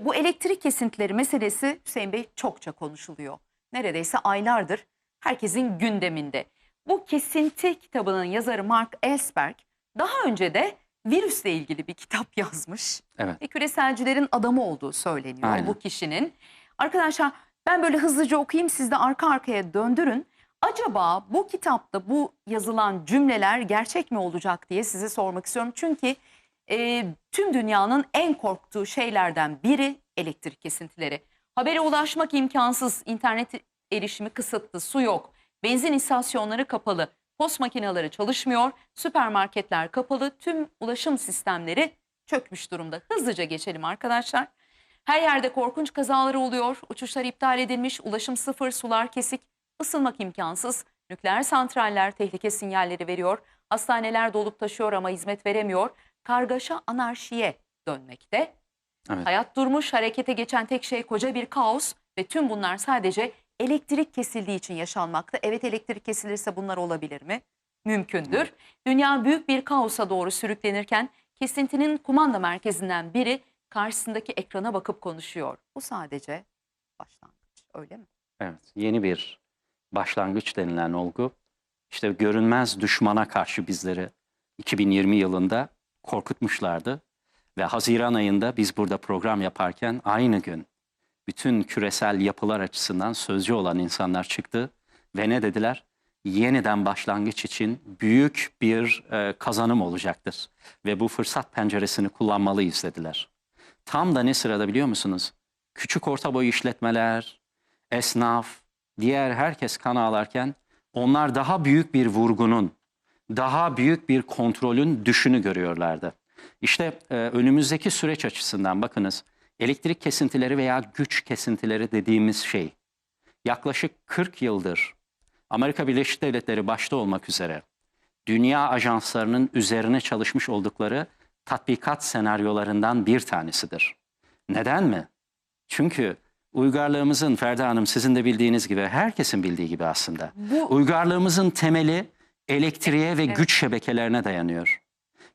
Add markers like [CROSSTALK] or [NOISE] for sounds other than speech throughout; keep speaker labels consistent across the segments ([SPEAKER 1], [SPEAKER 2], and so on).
[SPEAKER 1] Bu elektrik kesintileri meselesi Hüseyin Bey çokça konuşuluyor. Neredeyse aylardır herkesin gündeminde. Bu kesinti kitabının yazarı Mark Ellsberg daha önce de virüsle ilgili bir kitap [LAUGHS] yazmış.
[SPEAKER 2] Evet.
[SPEAKER 1] Ve küreselcilerin adamı olduğu söyleniyor
[SPEAKER 2] Aynen.
[SPEAKER 1] bu kişinin. Arkadaşlar ben böyle hızlıca okuyayım siz de arka arkaya döndürün. Acaba bu kitapta bu yazılan cümleler gerçek mi olacak diye size sormak istiyorum. Çünkü e, tüm dünyanın en korktuğu şeylerden biri elektrik kesintileri. Habere ulaşmak imkansız, internet erişimi kısıtlı, su yok, benzin istasyonları kapalı, post makineleri çalışmıyor, süpermarketler kapalı, tüm ulaşım sistemleri çökmüş durumda. Hızlıca geçelim arkadaşlar. Her yerde korkunç kazalar oluyor, uçuşlar iptal edilmiş, ulaşım sıfır, sular kesik, ısınmak imkansız, nükleer santraller tehlike sinyalleri veriyor, hastaneler dolup taşıyor ama hizmet veremiyor, kargaşa anarşiye dönmekte.
[SPEAKER 2] Evet.
[SPEAKER 1] Hayat durmuş, harekete geçen tek şey koca bir kaos ve tüm bunlar sadece elektrik kesildiği için yaşanmakta. Evet elektrik kesilirse bunlar olabilir mi? Mümkündür. Dünya büyük bir kaosa doğru sürüklenirken kesintinin kumanda merkezinden biri karşısındaki ekrana bakıp konuşuyor. Bu sadece başlangıç öyle mi?
[SPEAKER 2] Evet, yeni bir başlangıç denilen olgu. İşte görünmez düşmana karşı bizleri 2020 yılında korkutmuşlardı. Ve Haziran ayında biz burada program yaparken aynı gün bütün küresel yapılar açısından sözcü olan insanlar çıktı ve ne dediler? Yeniden başlangıç için büyük bir e, kazanım olacaktır ve bu fırsat penceresini kullanmalıyız dediler. Tam da ne sırada biliyor musunuz? Küçük orta boy işletmeler, esnaf, diğer herkes kan ağlarken onlar daha büyük bir vurgunun, daha büyük bir kontrolün düşünü görüyorlardı. İşte e, önümüzdeki süreç açısından bakınız elektrik kesintileri veya güç kesintileri dediğimiz şey yaklaşık 40 yıldır Amerika Birleşik Devletleri başta olmak üzere dünya ajanslarının üzerine çalışmış oldukları tatbikat senaryolarından bir tanesidir. Neden mi? Çünkü uygarlığımızın Ferda Hanım sizin de bildiğiniz gibi herkesin bildiği gibi aslında
[SPEAKER 1] Bu
[SPEAKER 2] uygarlığımızın temeli elektriğe ve
[SPEAKER 1] Evet.
[SPEAKER 2] güç şebekelerine dayanıyor.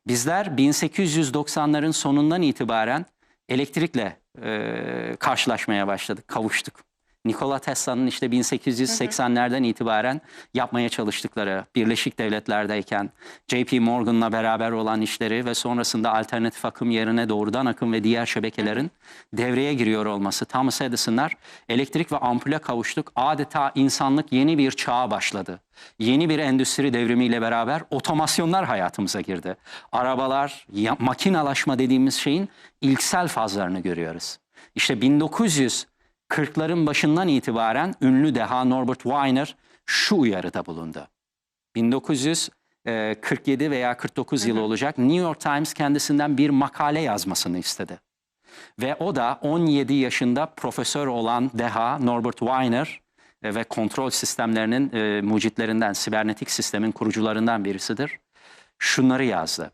[SPEAKER 2] Bizler 1890'ların sonundan itibaren elektrikle e, karşılaşmaya başladık, kavuştuk. Nikola Tesla'nın işte 1880'lerden itibaren yapmaya çalıştıkları Birleşik Devletler'deyken JP Morgan'la beraber olan işleri ve sonrasında alternatif akım yerine doğrudan akım ve diğer şebekelerin devreye giriyor olması. Thomas Edison'lar elektrik ve ampule kavuştuk. Adeta insanlık yeni bir çağa başladı. Yeni bir endüstri devrimiyle beraber otomasyonlar hayatımıza girdi. Arabalar, makinalaşma dediğimiz şeyin ilksel fazlarını görüyoruz. İşte 1940'ların başından itibaren ünlü deha Norbert Weiner şu uyarıda bulundu. 1947 veya 49 yılı olacak New York Times kendisinden bir makale yazmasını istedi. Ve o da 17 yaşında profesör olan deha Norbert Weiner e, ve kontrol sistemlerinin e, mucitlerinden, sibernetik sistemin kurucularından birisidir. Şunları yazdı.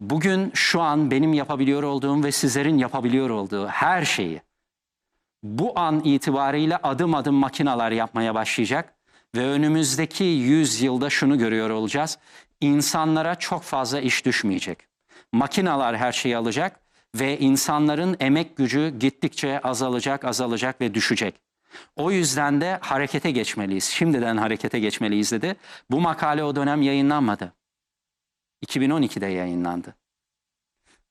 [SPEAKER 2] Bugün şu an benim yapabiliyor olduğum ve sizlerin yapabiliyor olduğu her şeyi bu an itibariyle adım adım makinalar yapmaya başlayacak ve önümüzdeki 100 yılda şunu görüyor olacağız. İnsanlara çok fazla iş düşmeyecek. Makinalar her şeyi alacak ve insanların emek gücü gittikçe azalacak, azalacak ve düşecek. O yüzden de harekete geçmeliyiz. Şimdiden harekete geçmeliyiz dedi. Bu makale o dönem yayınlanmadı. 2012'de yayınlandı.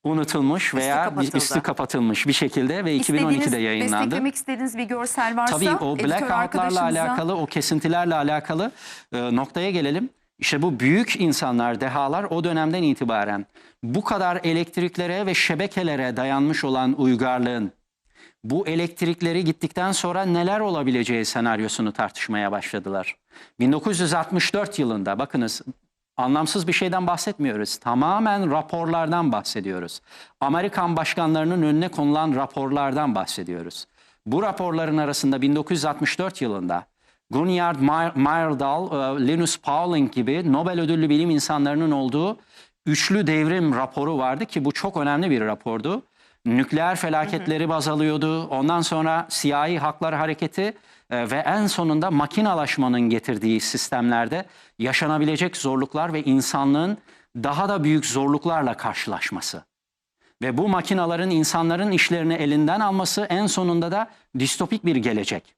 [SPEAKER 2] Unutulmuş veya
[SPEAKER 1] kapatıldı.
[SPEAKER 2] üstü kapatılmış bir şekilde ve 2012'de
[SPEAKER 1] istediğiniz,
[SPEAKER 2] yayınlandı.
[SPEAKER 1] desteklemek istediğiniz bir görsel varsa
[SPEAKER 2] Tabii o blackoutlarla alakalı, o kesintilerle alakalı e, noktaya gelelim. İşte bu büyük insanlar, dehalar o dönemden itibaren bu kadar elektriklere ve şebekelere dayanmış olan uygarlığın bu elektrikleri gittikten sonra neler olabileceği senaryosunu tartışmaya başladılar. 1964 yılında bakınız anlamsız bir şeyden bahsetmiyoruz. Tamamen raporlardan bahsediyoruz. Amerikan başkanlarının önüne konulan raporlardan bahsediyoruz. Bu raporların arasında 1964 yılında Gunyard Myr- Myrdal, e, Linus Pauling gibi Nobel ödüllü bilim insanlarının olduğu üçlü devrim raporu vardı ki bu çok önemli bir rapordu. Nükleer felaketleri baz alıyordu. Ondan sonra siyahi haklar hareketi ve en sonunda makinalaşmanın getirdiği sistemlerde yaşanabilecek zorluklar ve insanlığın daha da büyük zorluklarla karşılaşması. Ve bu makinaların insanların işlerini elinden alması en sonunda da distopik bir gelecek.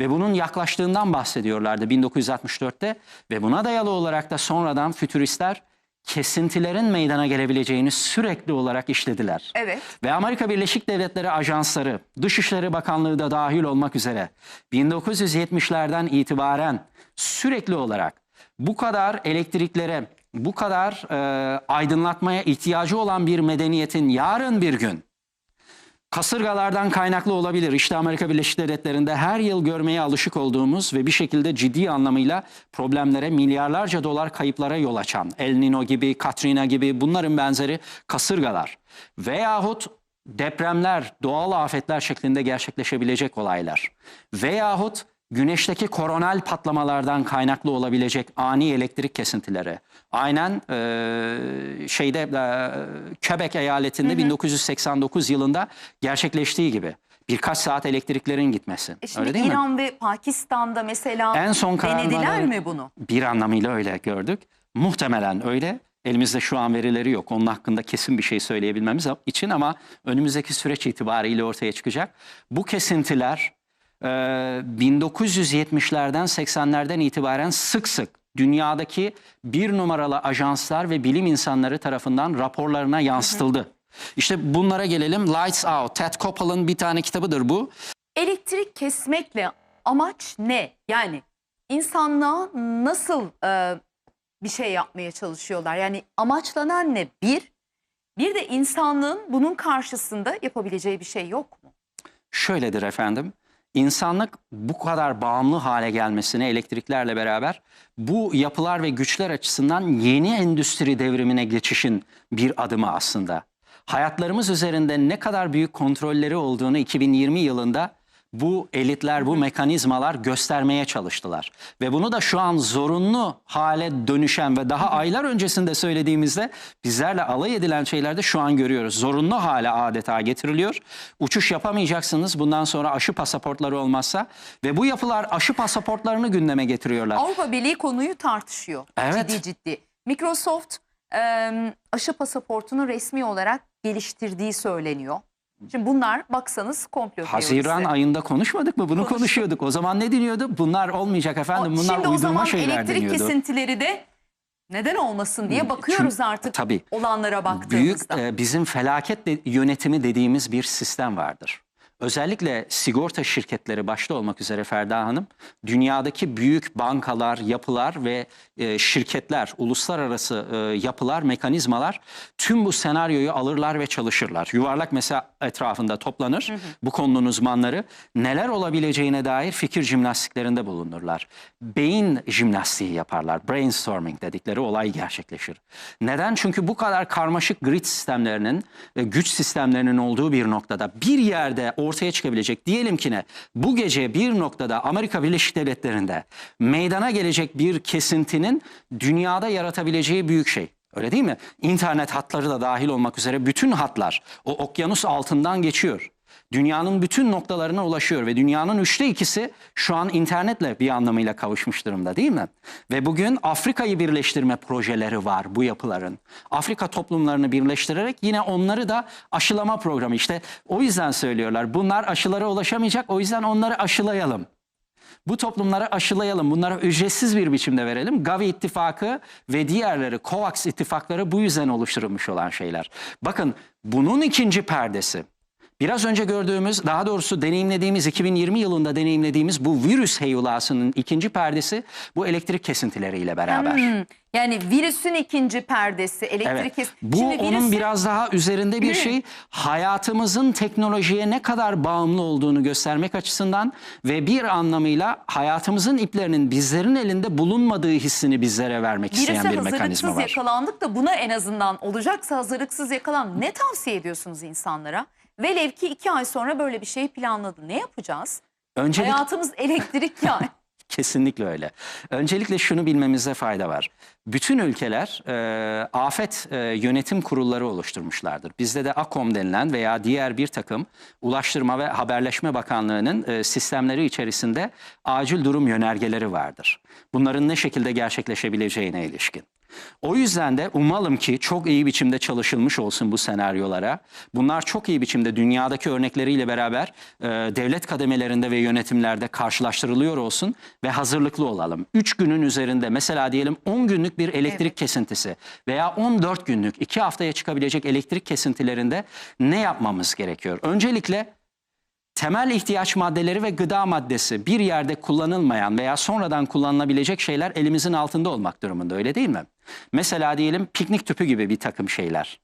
[SPEAKER 2] Ve bunun yaklaştığından bahsediyorlardı 1964'te ve buna dayalı olarak da sonradan fütüristler kesintilerin meydana gelebileceğini sürekli olarak işlediler.
[SPEAKER 1] Evet.
[SPEAKER 2] Ve Amerika Birleşik Devletleri ajansları, Dışişleri Bakanlığı da dahil olmak üzere 1970'lerden itibaren sürekli olarak bu kadar elektriklere, bu kadar e, aydınlatmaya ihtiyacı olan bir medeniyetin yarın bir gün kasırgalardan kaynaklı olabilir. İşte Amerika Birleşik Devletleri'nde her yıl görmeye alışık olduğumuz ve bir şekilde ciddi anlamıyla problemlere milyarlarca dolar kayıplara yol açan El Nino gibi, Katrina gibi bunların benzeri kasırgalar veyahut depremler, doğal afetler şeklinde gerçekleşebilecek olaylar veyahut güneşteki koronal patlamalardan kaynaklı olabilecek ani elektrik kesintileri. Aynen eee, şeyde eee, Quebec eyaletinde 1989 yılında gerçekleştiği gibi birkaç saat elektriklerin gitmesi.
[SPEAKER 1] E şimdi
[SPEAKER 2] Öyle değil mi?
[SPEAKER 1] İran ve Pakistan'da mesela
[SPEAKER 2] En son
[SPEAKER 1] denediler mi bunu?
[SPEAKER 2] Bir anlamıyla öyle gördük. Muhtemelen öyle. Elimizde şu an verileri yok. Onun hakkında kesin bir şey söyleyebilmemiz için ama önümüzdeki süreç itibariyle ortaya çıkacak. Bu kesintiler e, 1970'lerden 80'lerden itibaren sık sık dünyadaki bir numaralı ajanslar ve bilim insanları tarafından raporlarına yansıtıldı. İşte bunlara gelelim. Lights Out. Ted Koppel'ın bir tane kitabıdır bu.
[SPEAKER 1] Elektrik kesmekle amaç ne? Yani insanlığa nasıl e, bir şey yapmaya çalışıyorlar? Yani amaçlanan ne? Bir, bir de insanlığın bunun karşısında yapabileceği bir şey yok mu?
[SPEAKER 2] Şöyledir efendim. İnsanlık bu kadar bağımlı hale gelmesine elektriklerle beraber bu yapılar ve güçler açısından yeni endüstri devrimine geçişin bir adımı aslında. Hayatlarımız üzerinde ne kadar büyük kontrolleri olduğunu 2020 yılında bu elitler, bu mekanizmalar göstermeye çalıştılar. Ve bunu da şu an zorunlu hale dönüşen ve daha aylar öncesinde söylediğimizde bizlerle alay edilen şeylerde şu an görüyoruz. Zorunlu hale adeta getiriliyor. Uçuş yapamayacaksınız bundan sonra aşı pasaportları olmazsa ve bu yapılar aşı pasaportlarını gündeme getiriyorlar.
[SPEAKER 1] Avrupa Birliği konuyu tartışıyor.
[SPEAKER 2] Evet.
[SPEAKER 1] Ciddi ciddi. Microsoft e, aşı pasaportunu resmi olarak geliştirdiği söyleniyor. Şimdi bunlar baksanız komplo
[SPEAKER 2] Haziran
[SPEAKER 1] teorisi.
[SPEAKER 2] ayında konuşmadık mı? Bunu
[SPEAKER 1] Konuştuk.
[SPEAKER 2] konuşuyorduk. O zaman ne deniyordu? Bunlar olmayacak efendim. Bunlar
[SPEAKER 1] Şimdi o
[SPEAKER 2] uydurma
[SPEAKER 1] zaman
[SPEAKER 2] şeyler
[SPEAKER 1] elektrik
[SPEAKER 2] deniyordu.
[SPEAKER 1] kesintileri de neden olmasın diye bakıyoruz artık
[SPEAKER 2] tabii.
[SPEAKER 1] olanlara baktığımızda.
[SPEAKER 2] Büyük e, bizim felaket de- yönetimi dediğimiz bir sistem vardır. Özellikle sigorta şirketleri başta olmak üzere Ferda Hanım, dünyadaki büyük bankalar, yapılar ve e, şirketler, uluslararası e, yapılar, mekanizmalar tüm bu senaryoyu alırlar ve çalışırlar. Yuvarlak mesa etrafında toplanır bu konunun uzmanları. Neler olabileceğine dair fikir jimnastiklerinde bulunurlar. Beyin jimnastiği yaparlar. Brainstorming dedikleri olay gerçekleşir. Neden? Çünkü bu kadar karmaşık grid sistemlerinin, güç sistemlerinin olduğu bir noktada bir yerde ortaya çıkabilecek. Diyelim ki ne? Bu gece bir noktada Amerika Birleşik Devletleri'nde meydana gelecek bir kesintinin dünyada yaratabileceği büyük şey. Öyle değil mi? İnternet hatları da dahil olmak üzere bütün hatlar o okyanus altından geçiyor. Dünyanın bütün noktalarına ulaşıyor ve dünyanın üçte ikisi şu an internetle bir anlamıyla kavuşmuş durumda değil mi? Ve bugün Afrika'yı birleştirme projeleri var bu yapıların. Afrika toplumlarını birleştirerek yine onları da aşılama programı işte o yüzden söylüyorlar. Bunlar aşılara ulaşamayacak o yüzden onları aşılayalım. Bu toplumları aşılayalım, bunlara ücretsiz bir biçimde verelim. Gavi ittifakı ve diğerleri, COVAX ittifakları bu yüzden oluşturulmuş olan şeyler. Bakın bunun ikinci perdesi. Biraz önce gördüğümüz, daha doğrusu deneyimlediğimiz, 2020 yılında deneyimlediğimiz bu virüs heyulasının ikinci perdesi bu elektrik kesintileriyle beraber.
[SPEAKER 1] Hmm, yani virüsün ikinci perdesi elektrik
[SPEAKER 2] Evet.
[SPEAKER 1] kes-
[SPEAKER 2] Bu
[SPEAKER 1] Şimdi
[SPEAKER 2] onun
[SPEAKER 1] virüsün-
[SPEAKER 2] biraz daha üzerinde bir şey. Hayatımızın teknolojiye ne kadar bağımlı olduğunu göstermek açısından ve bir anlamıyla hayatımızın iplerinin bizlerin elinde bulunmadığı hissini bizlere vermek isteyen
[SPEAKER 1] Virüse
[SPEAKER 2] bir mekanizma
[SPEAKER 1] hazırlıksız
[SPEAKER 2] var.
[SPEAKER 1] yakalandık da buna en azından olacaksa hazırlıksız yakalan ne tavsiye ediyorsunuz insanlara? Velev ki iki ay sonra böyle bir şey planladı. Ne yapacağız?
[SPEAKER 2] Öncelik
[SPEAKER 1] Hayatımız elektrik [LAUGHS] yani.
[SPEAKER 2] Kesinlikle öyle. Öncelikle şunu bilmemizde fayda var. Bütün ülkeler e, afet e, yönetim kurulları oluşturmuşlardır. Bizde de AKOM denilen veya diğer bir takım Ulaştırma ve Haberleşme Bakanlığı'nın e, sistemleri içerisinde acil durum yönergeleri vardır. Bunların ne şekilde gerçekleşebileceğine ilişkin. O yüzden de umalım ki çok iyi biçimde çalışılmış olsun bu senaryolara. Bunlar çok iyi biçimde dünyadaki örnekleriyle beraber e, devlet kademelerinde ve yönetimlerde karşılaştırılıyor olsun ve hazırlıklı olalım. 3 günün üzerinde mesela diyelim 10 günlük bir elektrik kesintisi veya 14 günlük 2 haftaya çıkabilecek elektrik kesintilerinde ne yapmamız gerekiyor? Öncelikle temel ihtiyaç maddeleri ve gıda maddesi bir yerde kullanılmayan veya sonradan kullanılabilecek şeyler elimizin altında olmak durumunda öyle değil mi? Mesela diyelim piknik tüpü gibi bir takım şeyler.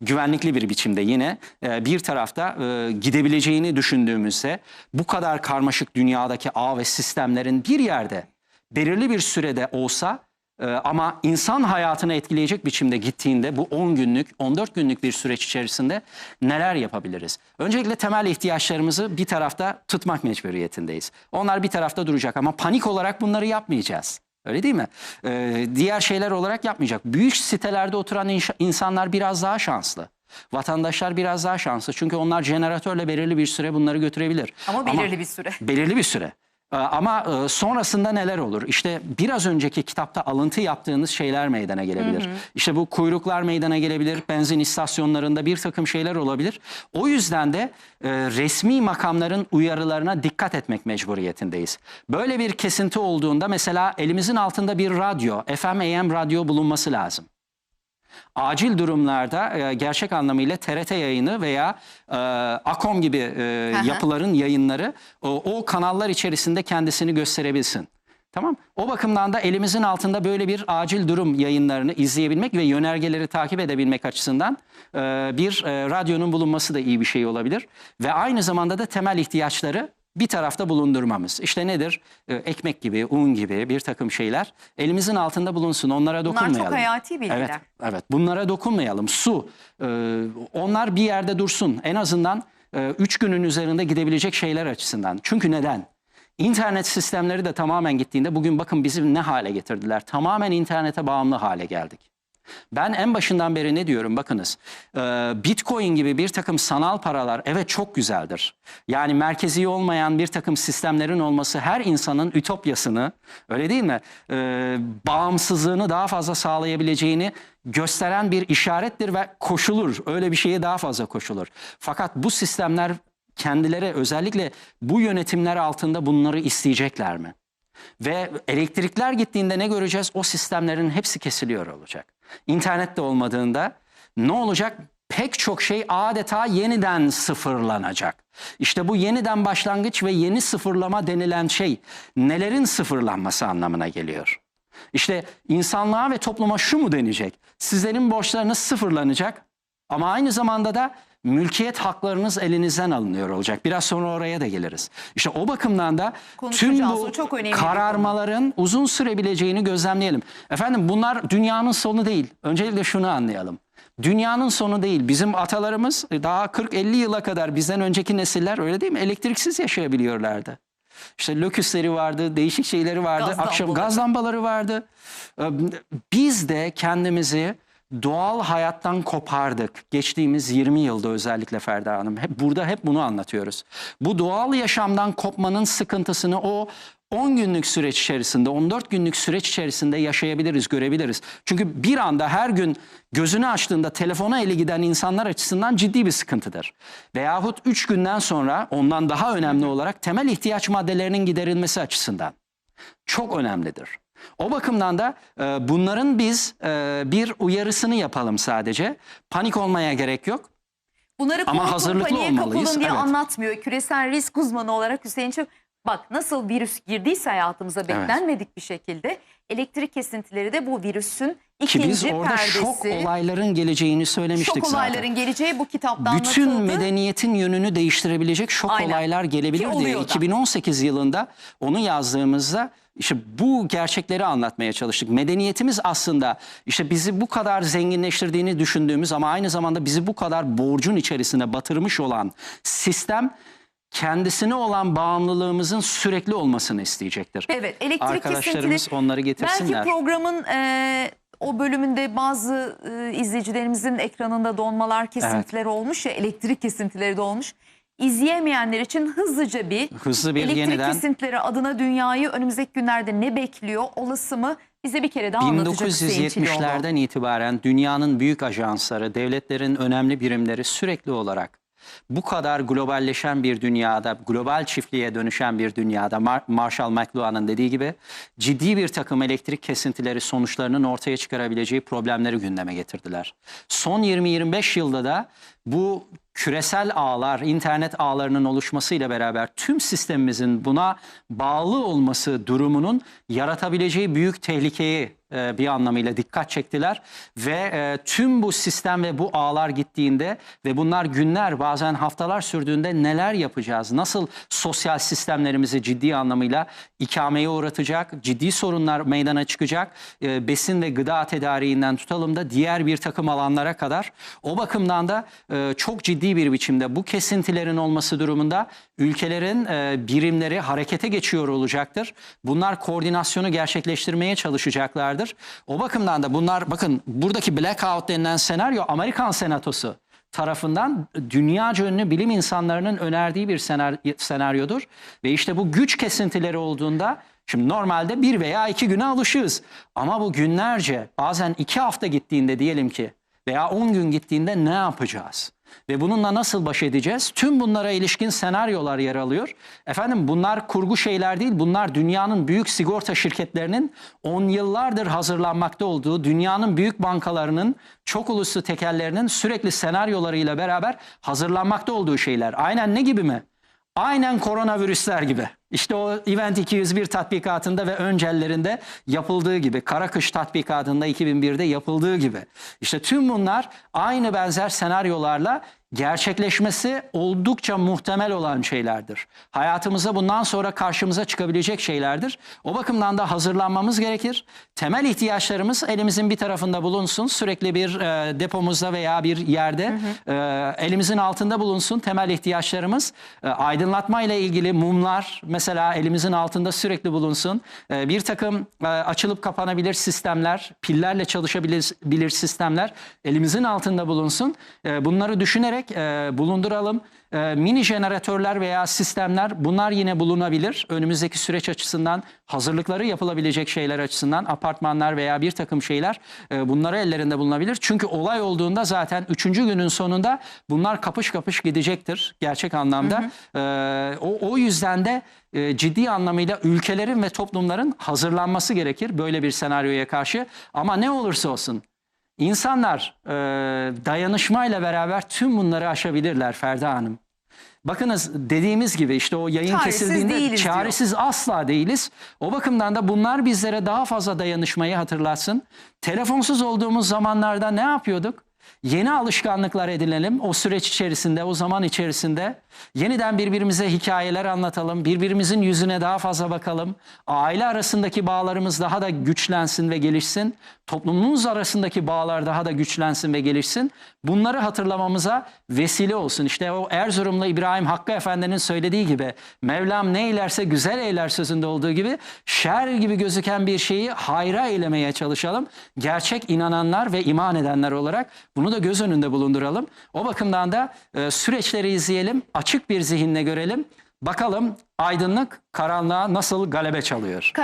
[SPEAKER 2] Güvenlikli bir biçimde yine e, bir tarafta e, gidebileceğini düşündüğümüzde bu kadar karmaşık dünyadaki ağ ve sistemlerin bir yerde belirli bir sürede olsa e, ama insan hayatını etkileyecek biçimde gittiğinde bu 10 günlük, 14 günlük bir süreç içerisinde neler yapabiliriz? Öncelikle temel ihtiyaçlarımızı bir tarafta tutmak mecburiyetindeyiz. Onlar bir tarafta duracak ama panik olarak bunları yapmayacağız. Öyle değil mi? Ee, diğer şeyler olarak yapmayacak. Büyük sitelerde oturan insanlar biraz daha şanslı. Vatandaşlar biraz daha şanslı. Çünkü onlar jeneratörle belirli bir süre bunları götürebilir.
[SPEAKER 1] Ama belirli bir süre.
[SPEAKER 2] Belirli bir süre. Ee, Ama e, sonrasında neler olur? İşte biraz önceki kitapta alıntı yaptığınız şeyler meydana gelebilir. İşte bu kuyruklar meydana gelebilir, benzin istasyonlarında bir takım şeyler olabilir. O yüzden de e, resmi makamların uyarılarına dikkat etmek mecburiyetindeyiz. Böyle bir kesinti olduğunda mesela elimizin altında bir radyo, FM AM radyo bulunması lazım acil durumlarda e, gerçek anlamıyla TRT yayını veya e, Akom gibi e, yapıların yayınları o, o kanallar içerisinde kendisini gösterebilsin. Tamam. O bakımdan da elimizin altında böyle bir acil durum yayınlarını izleyebilmek ve yönergeleri takip edebilmek açısından e, bir e, radyonun bulunması da iyi bir şey olabilir. Ve aynı zamanda da temel ihtiyaçları bir tarafta bulundurmamız. İşte nedir? E, ekmek gibi, un gibi bir takım şeyler elimizin altında bulunsun. Onlara
[SPEAKER 1] Bunlar
[SPEAKER 2] dokunmayalım.
[SPEAKER 1] çok hayati bilgiler.
[SPEAKER 2] Evet, evet. Bunlara dokunmayalım. Su, e, onlar bir yerde dursun. En azından 3 günün üzerinde gidebilecek şeyler açısından. Çünkü neden? İnternet sistemleri de tamamen gittiğinde bugün bakın bizi ne hale getirdiler. Tamamen internete bağımlı hale geldik. Ben en başından beri ne diyorum bakınız e, bitcoin gibi bir takım sanal paralar evet çok güzeldir. Yani merkezi olmayan bir takım sistemlerin olması her insanın ütopyasını öyle değil mi E, bağımsızlığını daha fazla sağlayabileceğini gösteren bir işarettir ve koşulur. Öyle bir şeye daha fazla koşulur. Fakat bu sistemler kendileri özellikle bu yönetimler altında bunları isteyecekler mi? Ve elektrikler gittiğinde ne göreceğiz? O sistemlerin hepsi kesiliyor olacak. İnternet de olmadığında ne olacak? Pek çok şey adeta yeniden sıfırlanacak. İşte bu yeniden başlangıç ve yeni sıfırlama denilen şey nelerin sıfırlanması anlamına geliyor. İşte insanlığa ve topluma şu mu denecek? Sizlerin borçlarınız sıfırlanacak ama aynı zamanda da mülkiyet haklarınız elinizden alınıyor olacak. Biraz sonra oraya da geliriz. İşte o bakımdan da tüm bu
[SPEAKER 1] çok
[SPEAKER 2] kararmaların uzun sürebileceğini gözlemleyelim. Efendim bunlar dünyanın sonu değil. Öncelikle şunu anlayalım. Dünyanın sonu değil. Bizim atalarımız daha 40-50 yıla kadar bizden önceki nesiller öyle değil mi? Elektriksiz yaşayabiliyorlardı. İşte loküsleri vardı, değişik şeyleri vardı.
[SPEAKER 1] Gaz
[SPEAKER 2] Akşam
[SPEAKER 1] lambaları.
[SPEAKER 2] gaz lambaları vardı. Ee, Biz de kendimizi doğal hayattan kopardık. Geçtiğimiz 20 yılda özellikle Ferda Hanım. Hep burada hep bunu anlatıyoruz. Bu doğal yaşamdan kopmanın sıkıntısını o 10 günlük süreç içerisinde, 14 günlük süreç içerisinde yaşayabiliriz, görebiliriz. Çünkü bir anda her gün gözünü açtığında telefona eli giden insanlar açısından ciddi bir sıkıntıdır. Veyahut 3 günden sonra ondan daha önemli olarak temel ihtiyaç maddelerinin giderilmesi açısından çok önemlidir. O bakımdan da e, bunların biz e, bir uyarısını yapalım sadece. Panik olmaya gerek yok.
[SPEAKER 1] Bunları
[SPEAKER 2] Ama hazırlıklı
[SPEAKER 1] paniğe
[SPEAKER 2] olmalıyız,
[SPEAKER 1] kapılın diye
[SPEAKER 2] evet.
[SPEAKER 1] anlatmıyor. Küresel risk uzmanı olarak Hüseyin Çöp. Bak nasıl virüs girdiyse hayatımıza beklenmedik bir şekilde elektrik kesintileri de bu virüsün
[SPEAKER 2] Ki
[SPEAKER 1] ikinci
[SPEAKER 2] biz orada
[SPEAKER 1] perdesi.
[SPEAKER 2] şok olayların geleceğini söylemiştik
[SPEAKER 1] şok
[SPEAKER 2] zaten.
[SPEAKER 1] olayların geleceği bu kitapta
[SPEAKER 2] Bütün
[SPEAKER 1] anlatıldı.
[SPEAKER 2] medeniyetin yönünü değiştirebilecek şok
[SPEAKER 1] Aynen.
[SPEAKER 2] olaylar gelebilir
[SPEAKER 1] Ki
[SPEAKER 2] diye
[SPEAKER 1] oluyor da.
[SPEAKER 2] 2018 yılında onu yazdığımızda işte bu gerçekleri anlatmaya çalıştık. Medeniyetimiz aslında işte bizi bu kadar zenginleştirdiğini düşündüğümüz ama aynı zamanda bizi bu kadar borcun içerisine batırmış olan sistem kendisine olan bağımlılığımızın sürekli olmasını isteyecektir.
[SPEAKER 1] Evet elektrik
[SPEAKER 2] Arkadaşlarımız
[SPEAKER 1] kesintileri.
[SPEAKER 2] onları getirsinler.
[SPEAKER 1] Belki programın e, o bölümünde bazı e, izleyicilerimizin ekranında donmalar kesintileri olmuş ya elektrik kesintileri de olmuş. İzleyemeyenler için hızlıca bir
[SPEAKER 2] Hızlı bir
[SPEAKER 1] elektrik
[SPEAKER 2] yeniden
[SPEAKER 1] kesintileri adına dünyayı önümüzdeki günlerde ne bekliyor olası mı Bize bir kere daha anlatacak Hüseyin Çilioğlu.
[SPEAKER 2] 1970'lerden itibaren dünyanın büyük ajansları, devletlerin önemli birimleri sürekli olarak bu kadar globalleşen bir dünyada, global çiftliğe dönüşen bir dünyada Mar- Marshall McLuhan'ın dediği gibi ciddi bir takım elektrik kesintileri sonuçlarının ortaya çıkarabileceği problemleri gündeme getirdiler. Son 20-25 yılda da bu küresel ağlar, internet ağlarının oluşmasıyla beraber tüm sistemimizin buna bağlı olması durumunun yaratabileceği büyük tehlikeyi bir anlamıyla dikkat çektiler ve e, tüm bu sistem ve bu ağlar gittiğinde ve bunlar günler bazen haftalar sürdüğünde neler yapacağız? Nasıl sosyal sistemlerimizi ciddi anlamıyla ikameye uğratacak, ciddi sorunlar meydana çıkacak, e, besin ve gıda tedariğinden tutalım da diğer bir takım alanlara kadar. O bakımdan da e, çok ciddi bir biçimde bu kesintilerin olması durumunda ülkelerin e, birimleri harekete geçiyor olacaktır. Bunlar koordinasyonu gerçekleştirmeye çalışacaklardır. O bakımdan da bunlar bakın buradaki blackout denilen senaryo Amerikan Senatosu tarafından dünyaca ünlü bilim insanlarının önerdiği bir senar- senaryodur. Ve işte bu güç kesintileri olduğunda şimdi normalde bir veya iki güne alışığız. Ama bu günlerce bazen iki hafta gittiğinde diyelim ki veya 10 gün gittiğinde ne yapacağız? Ve bununla nasıl baş edeceğiz? Tüm bunlara ilişkin senaryolar yer alıyor. Efendim bunlar kurgu şeyler değil. Bunlar dünyanın büyük sigorta şirketlerinin 10 yıllardır hazırlanmakta olduğu, dünyanın büyük bankalarının, çok uluslu tekellerinin sürekli senaryolarıyla beraber hazırlanmakta olduğu şeyler. Aynen ne gibi mi? Aynen koronavirüsler gibi. İşte o Event 201 tatbikatında ve öncellerinde yapıldığı gibi, Karakış tatbikatında 2001'de yapıldığı gibi. İşte tüm bunlar aynı benzer senaryolarla gerçekleşmesi oldukça muhtemel olan şeylerdir. Hayatımızda bundan sonra karşımıza çıkabilecek şeylerdir. O bakımdan da hazırlanmamız gerekir. Temel ihtiyaçlarımız elimizin bir tarafında bulunsun. Sürekli bir e, depomuzda veya bir yerde e, elimizin altında bulunsun temel ihtiyaçlarımız. E, aydınlatma ile ilgili mumlar mesela elimizin altında sürekli bulunsun. E, bir takım e, açılıp kapanabilir sistemler, pillerle çalışabilir bilir sistemler elimizin altında bulunsun. E, bunları düşünerek e, bulunduralım. E, mini jeneratörler veya sistemler bunlar yine bulunabilir. Önümüzdeki süreç açısından hazırlıkları yapılabilecek şeyler açısından apartmanlar veya bir takım şeyler e, bunları ellerinde bulunabilir. Çünkü olay olduğunda zaten üçüncü günün sonunda bunlar kapış kapış gidecektir gerçek anlamda. E, o, o yüzden de e, ciddi anlamıyla ülkelerin ve toplumların hazırlanması gerekir böyle bir senaryoya karşı. Ama ne olursa olsun İnsanlar e, dayanışmayla beraber tüm bunları aşabilirler Ferda Hanım. Bakınız dediğimiz gibi işte o yayın
[SPEAKER 1] Çaresiz
[SPEAKER 2] kesildiğinde
[SPEAKER 1] değiliz
[SPEAKER 2] çaresiz asla değiliz. O bakımdan da bunlar bizlere daha fazla dayanışmayı hatırlatsın. Telefonsuz olduğumuz zamanlarda ne yapıyorduk? Yeni alışkanlıklar edinelim o süreç içerisinde, o zaman içerisinde. Yeniden birbirimize hikayeler anlatalım, birbirimizin yüzüne daha fazla bakalım. Aile arasındaki bağlarımız daha da güçlensin ve gelişsin. Toplumumuz arasındaki bağlar daha da güçlensin ve gelişsin. Bunları hatırlamamıza vesile olsun. İşte o Erzurumlu İbrahim Hakkı Efendi'nin söylediği gibi Mevlam ne eylerse güzel eyler sözünde olduğu gibi şer gibi gözüken bir şeyi hayra eylemeye çalışalım. Gerçek inananlar ve iman edenler olarak bunu da göz önünde bulunduralım. O bakımdan da e, süreçleri izleyelim, açık bir zihinle görelim. Bakalım aydınlık karanlığa nasıl galebe çalıyor.